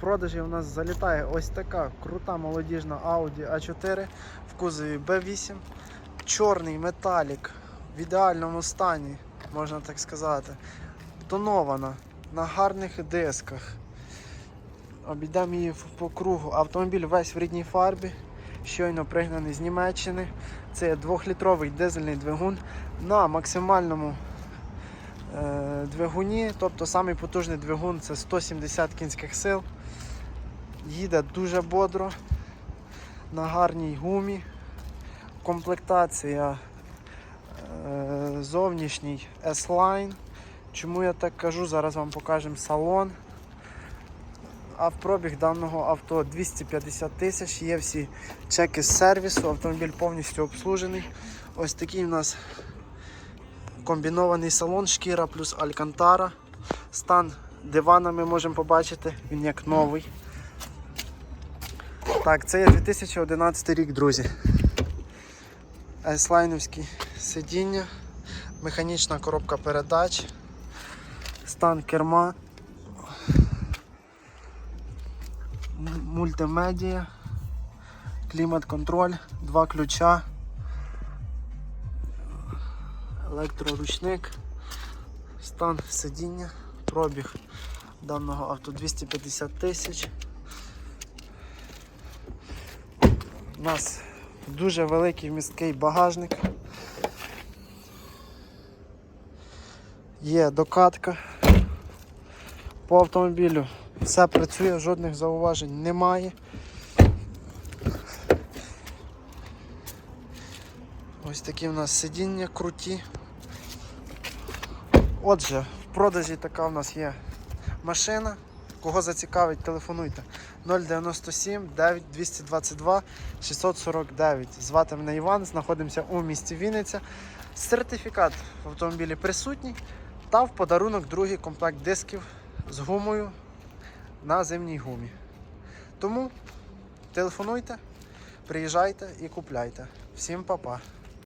продажі у нас залітає ось така крута молодіжна Audi A4 в кузові B8. Чорний металік в ідеальному стані, можна так сказати. Тонована на гарних дисках. Обійдемо її по кругу. Автомобіль весь в рідній фарбі, щойно пригнаний з Німеччини. Це 2-літровий дизельний двигун на максимальному двигуні. Тобто самий потужний двигун це 170 кінських сил. Їде дуже бодро, на гарній гумі. Комплектація е, зовнішній S-Line. Чому я так кажу? Зараз вам покажемо салон. А в пробіг даного авто 250 тисяч. Є всі чеки з сервісу, автомобіль повністю обслужений. Ось такий у нас комбінований салон, шкіра плюс алькантара. Стан дивана ми можемо побачити, він як новий. Так, це є 2011 рік, друзі. Айслайновські сидіння, механічна коробка передач, стан керма, м- мультимедіа, клімат-контроль, два ключа, електроручник, стан сидіння, пробіг даного авто 250 тисяч. У нас дуже великий місткий багажник. Є докатка по автомобілю. Все працює, жодних зауважень немає. Ось такі у нас сидіння круті. Отже, в продажі така у нас є машина. Кого зацікавить, телефонуйте 097 9 222 649. Звати мене Іван, знаходимося у місті Вінниця. Сертифікат в автомобілі присутній та в подарунок другий комплект дисків з гумою на зимній гумі. Тому телефонуйте, приїжджайте і купляйте. Всім па-па!